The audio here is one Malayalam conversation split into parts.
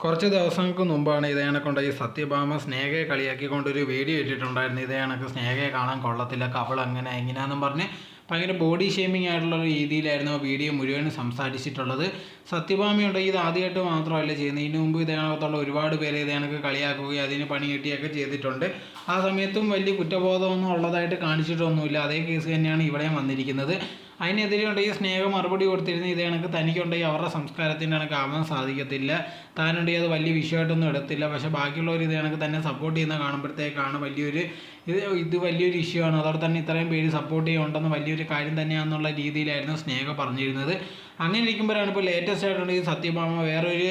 കുറച്ച് ദിവസങ്ങൾക്ക് മുമ്പാണ് ഇതേ കണക്കൊണ്ട് ഈ സത്യഭാമ സ്നേഹയെ കളിയാക്കിക്കൊണ്ട് ഒരു വീഡിയോ ഇട്ടിട്ടുണ്ടായിരുന്നു. ഇതേ കണക്ക് സ്നേഹയെ കാണാൻ കൊള്ളത്തില്ല. കവൾ എങ്ങനെയാണെന്നും പറഞ്ഞ് ഭയങ്കര ബോഡി ഷേമിംഗ് ആയിട്ടുള്ള രീതിയിലായിരുന്നു വീഡിയോ മുഴുവനും സംസാരിച്ചിട്ടുള്ളത്. സത്യഭാമയുണ്ട് ഇത് ആദ്യമായിട്ട് മാത്രമല്ല ചെയ്യുന്നത്. ഇതിനു മുമ്പ് ഇതേ കണക്കത്തുള്ള ഒരുപാട് പേരെ ഇതേ കണക്ക് കളിയാക്കുകയും അതിന് പണി കിട്ടിയൊക്കെ ചെയ്തിട്ടുണ്ട്. ആ സമയത്തും വലിയ കുറ്റബോധമൊന്നും ഉള്ളതായിട്ട് കാണിച്ചിട്ടൊന്നുമില്ല. അതേ കേസ് തന്നെയാണ് ഇവിടെയും വന്നിരിക്കുന്നത്. അതിനെതിരെ ഉണ്ടെങ്കിൽ സ്നേഹം മറുപടി കൊടുത്തിരുന്ന ഇതേ കണക്ക് തനിക്കുണ്ടെങ്കിൽ അവരുടെ സംസ്കാരത്തിന്റെ കണക്ക് ആവാൻ സാധിക്കത്തില്ല. താനുണ്ടെങ്കിൽ അത് വലിയ വിഷയമായിട്ടൊന്നും എടുത്തില്ല. പക്ഷേ ബാക്കിയുള്ളവർ ഇതേ കണക്ക് തന്നെ സപ്പോർട്ട് ചെയ്യുന്ന കാണുമ്പോഴത്തേക്കാണ് വലിയൊരു ഇത് ഇത് വലിയൊരു ഇഷ്യൂ ആണ്. അതോടെ തന്നെ ഇത്രയും പേര് സപ്പോർട്ട് ചെയ്യുന്നുണ്ടെന്ന് വലിയൊരു കാര്യം തന്നെയാണെന്നുള്ള രീതിയിലായിരുന്നു സ്നേഹ പറഞ്ഞിരുന്നത്. അങ്ങനെ ഇരിക്കുമ്പോഴാണ് ഇപ്പോൾ ലേറ്റസ്റ്റ് ആയിട്ടുണ്ടെങ്കിൽ സത്യഭാമ വേറൊരു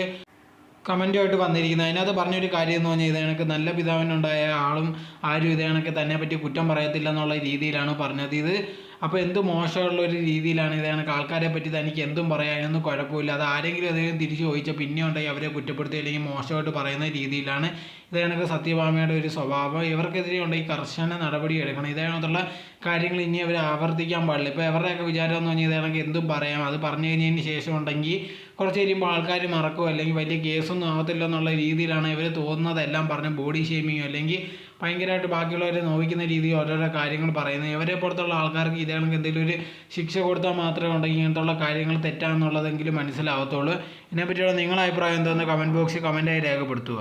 കമന്റുമായിട്ട് വന്നിരിക്കുന്നത്. അതിനകത്ത് പറഞ്ഞൊരു കാര്യം എന്ന് പറഞ്ഞാൽ ഇത് കണക്ക് നല്ല പിതാവിനുണ്ടായ ആളും ആരും ഇത് കണക്ക് തന്നെ പറ്റി കുറ്റം പറയത്തില്ല എന്നുള്ള രീതിയിലാണ് പറഞ്ഞത്. ഇത് അപ്പോൾ എന്ത് മോശമുള്ള ഒരു രീതിയിലാണ് ഇത് കണക്ക് ആൾക്കാരെ പറ്റി തനിക്ക് എന്തും പറയാനൊന്നും കുഴപ്പമില്ല. അത് ആരെങ്കിലും അദ്ദേഹം തിരിച്ചു ചോദിച്ചാൽ പിന്നെ ഉണ്ടെങ്കിൽ അവരെ കുറ്റപ്പെടുത്തി അല്ലെങ്കിൽ മോശമായിട്ട് പറയുന്ന രീതിയിലാണ് ഇത് കണക്ക് സത്യഭാമയുടെ ഒരു സ്വഭാവം. ഇവർക്കെതിരെ ഉണ്ടെങ്കിൽ കർശന നടപടി എടുക്കണം. ഇതേ കാര്യങ്ങൾ ഇനി അവർ ആവർത്തിക്കാൻ പാടില്ല. ഇപ്പോൾ അവരുടെയൊക്കെ വിചാരം എന്ന് പറഞ്ഞാൽ ഇത് കണക്ക് എന്തും പറയാം. അത് പറഞ്ഞു കഴിഞ്ഞതിന് ശേഷം ഉണ്ടെങ്കിൽ കുറച്ച് കഴിയുമ്പോൾ ആൾക്കാർ മറക്കും അല്ലെങ്കിൽ വലിയ കേസൊന്നും ആവത്തില്ല എന്നുള്ള രീതിയിലാണ് ഇവർ തോന്നുന്നതെല്ലാം പറഞ്ഞ് ബോഡി ഷേമിങ്ങോ അല്ലെങ്കിൽ ഭയങ്കരമായിട്ട് ബാക്കിയുള്ളവരെ നോവിക്കുന്ന രീതിയിൽ ഓരോരോ കാര്യങ്ങൾ പറയുന്നത്. ഇവരെ പുറത്തുള്ള ആൾക്കാർക്ക് ഇതേ കണക്ക് എന്തെങ്കിലും ഒരു ശിക്ഷ കൊടുത്താൽ മാത്രമേ ഉണ്ടെങ്കിൽ ഇങ്ങനത്തുള്ള കാര്യങ്ങൾ തെറ്റാണെന്നുള്ളതെങ്കിലും മനസ്സിലാവത്തുള്ളൂ. ഇതിനെപ്പറ്റിയുള്ള നിങ്ങളുടെ അഭിപ്രായം എന്താണെന്ന് കമന്റ് ബോക്സിൽ കമന്റായി രേഖപ്പെടുത്തുക.